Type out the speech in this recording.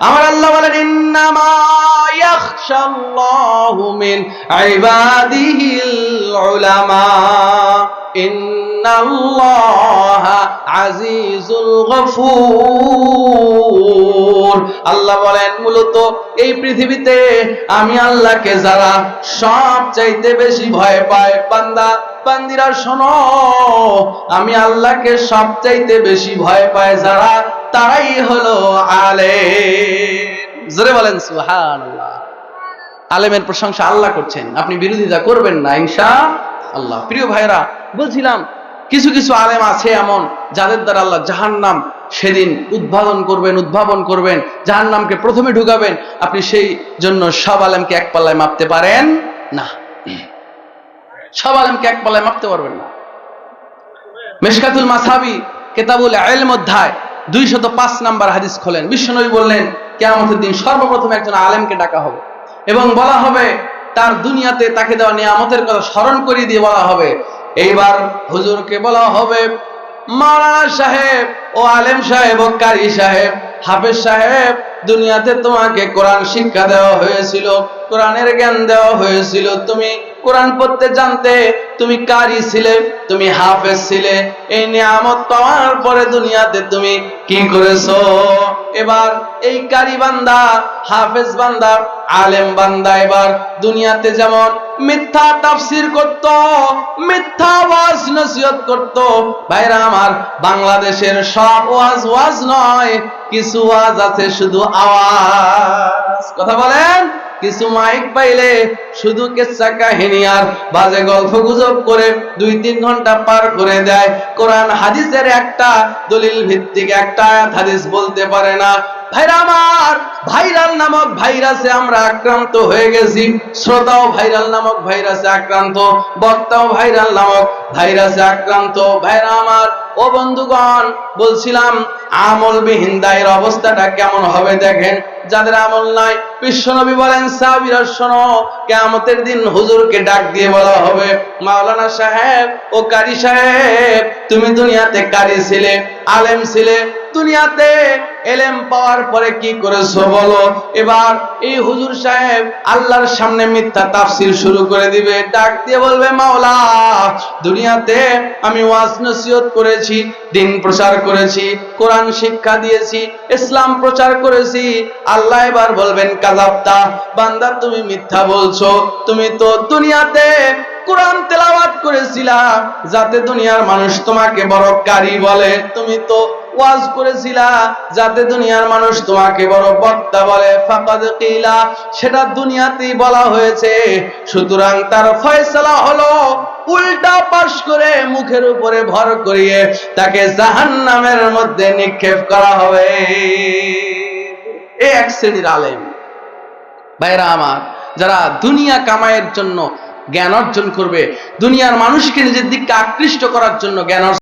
আমার আল্লাহ বলেন ইন্নামা ইয়াখশাল্লাহু মিন ইবাদিহিল উলামা। ইন্নাল্লাহা আজিজুল গফুর। আল্লাহ বলেন, মূলত এই পৃথিবীতে আমি আল্লাহকে যারা সব চাইতে বেশি ভয় পায়, বান্দা, বান্দিরা, শোনো, আমি আল্লাহকে সব চাইতে বেশি ভয় পায় যারা, তারাই হলো আলেম। জোরে বলেন, সুবহানাল্লাহ। আলেমের প্রশংসা আল্লাহ করছেন, আপনি বিরোধিতা করবেন না ইনশা আল্লাহ প্রিয় ভাইরা বলছিলাম, কিছু কিছু আলেম আছে এমন, যাদের দ্বারা আল্লাহ জাহান্নাম সেদিন উদ্ভাবন করবেন উদ্ভাবন করবেন, জাহান্নামকে প্রথমে ঢুকাবেন, আপনি সেই জন্য সব আলেমকে এক পাল্লায় মাপতে পারেন না। সব আলেমকে এক পাল্লায় মাপতে পারবেন না। মেশকাতুল মাসাবি, কেতাবুল এলম অধ্যায়, দুইশত পাঁচ নাম্বার হাদিস খোলেন। বিশ্বনবী বললেন, কেয়ামতের দিন সর্বপ্রথম একজন আলেমকে ডাকা হবে এবং বলা হবে, তার দুনিয়াতে তাকে দেওয়া নিয়ামতের কথা স্মরণ করিয়ে দিয়ে বলা হবে। এইবার হুজুরকে বলা হবে মাওলানা সাহেব ও আলেম সাহেব ও কারি সাহেব, হাফেজ সাহেব, দুনিয়াতে তোমাকে কোরআন শিক্ষা দেওয়া হয়েছিল, কোরআনের জ্ঞান দেওয়া হয়েছিল, তুমি কোরআন পড়তে জানতে তুমি কারি ছিলে, তুমি হাফেজ ছিলে, এই নিয়ামত পাওয়ার পরে দুনিয়াতে তুমি কি করেছ? এবার এই কারি বান্দা, হাফেজ বান্দা, আলেম বান্দা এবার দুনিয়াতে যেমন মিথ্যা তাফসির করত, মিথ্যা ওয়াজ নসিহত করত। ভাইরা আমার, বাংলাদেশের সব ওয়াজ ওয়াজ নয়, কিছু ওয়াজ আছে শুধু আওয়াজ। কথা বলেন? কিছু মাইক পাইলে শুধু কেচ্ছা কাহিনী আর বাজে গল্প গুজব করে দুই তিন ঘণ্টা পার করে দেয়। কোরআন হাদিসের একটা দলিল ভিত্তিক একটা হাদিস বলতে পারে না। ভাইরা আমার, ভাইরাল নামক ভাইরাসে আমরা আক্রান্ত হয়ে গেছি। শ্রোতাও ভাইরাল নামক ভাইরাসে আক্রান্ত, বক্তাও ভাইরাল নামক ভাইরাসে আক্রান্ত। ভাইরা আমার, ও বন্ধুগণ, বলছিলাম, আমলবিহীন দায়ের অবস্থাটা কেমন হবে দেখেন। যাদের আমল নাই বিশ্বনবী বলেন, সাহাবীরা শোনো কিয়ামতের দিন হুজুরকে ডাক দিয়ে বলা হবে, মাওলানা সাহেব, ও কারি সাহেব, তুমি দুনিয়াতে কারি ছিলে, আলেম ছিলে, দুনিয়াতে এলেম পাওয়ার পরে কি করেছ বলো? এবার এই হুজুর সাহেব আল্লাহর সামনে মিথ্যা তাফসির শুরু করে দিবে। ডাক দিয়ে বলবে, মাওলা, দুনিয়াতে আমি ওয়াজ নসিহত করেছি, দিন প্রচার করেছি, কোরআন শিক্ষা দিয়েছি, ইসলাম প্রচার করেছি। আল্লাহ এবার বলবেন কাজাবতা বান্দা, তুমি মিথ্যা বলছো। তুমি তো দুনিয়াতে কোরআন তেলাওয়াত করেছিলা, যাতে দুনিয়ার মানুষ তোমাকে বড় কারি বলে। তুমি তো ওয়াজ করেছিলা, যাতে দুনিয়ার মানুষ তোমাকে বড় বক্তা বলে। ফাকাদ কিলা, সেটা দুনিয়াতেই বলা হয়েছে। সুতরাং তার ফয়সালা হলো উল্টা পাশ করে মুখের উপরে ভর করিয়ে তাকে জাহান্নামের মধ্যে নিক্ষেপ করা হবে। এই এক শ্রেণির আলেম। ভাইরা আমার, যারা দুনিয়া কামাইয়ের জন্য জ্ঞান অর্জন করবে, দুনিয়ার মানুষকে নিজের দিককে আকৃষ্ট করার জন্য জ্ঞান